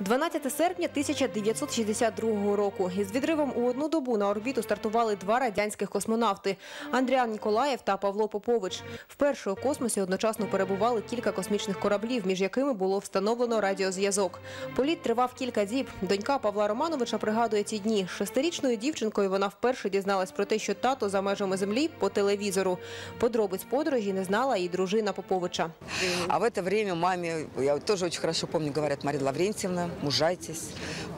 12 серпня 1962 року. Із відривом у одну добу на орбіту стартували два радянських космонавти – Андріан Ніколаєв та Павло Попович. Вперше у космосі одночасно перебували кілька космічних кораблів, між якими було встановлено радіозв'язок. Політ тривав кілька діб. Донька Павла Романовича пригадує ці дні. Шестирічною дівчинкою вона вперше дізналась про те, що тато за межами землі по телевізору. Подробиць подорожі не знала і дружина Поповича. А в это время маме, я тоже очень хорошо помню, говорят, Мария Лаврентьевна, мужайтесь,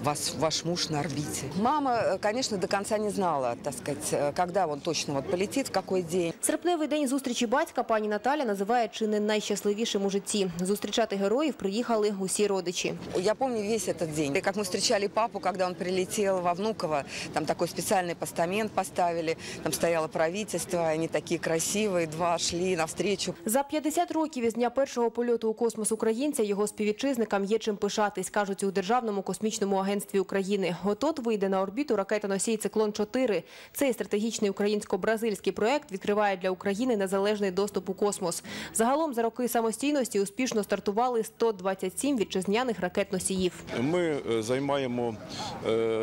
вас, ваш муж на орбите. Мама, э, конечно, до конца не знала, так сказать, э, когда он точно вот полетит, в какой день. Серпневий день зустрічі батька пані Наталя називає чи не найщасливішим у житті. Зустрічати героїв приїхали усі родичі. Я помню весь этот день. И как мы встречали папу, когда он прилетел во Внуково, там такой специальный постамент поставили, там стояло правительство, и они такие красивые, два шли навстречу. За 50 років із дня першого польоту у космос українця його співвітчизникам є чим пишатись, кажуть у Державному космічному агентстві України. От-от вийде на орбіту ракета-носій «Циклон-4». Цей стратегічний українсько-бразильський проект відкриває для України незалежний доступ у космос. Загалом за роки самостійності успішно стартували 127 вітчизняних ракет-носіїв. Ми е, займаємо е,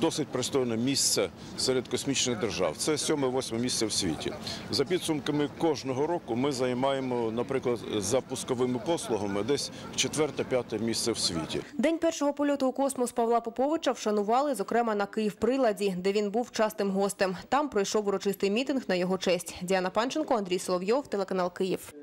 досить пристойне місце серед космічних держав. Це сьоме-восьме місце в світі. За підсумками кожного року ми займаємо, наприклад, запусковими послугами десь четверте-п'яте місце в світі. День першого польоту у космос Павла Поповича вшанували, зокрема, на Київ-Приладі, де він був частим гостем. Там пройшов урочистий мітинг на його честь. Діана Панченко, Андрій Соловйов, телеканал Київ.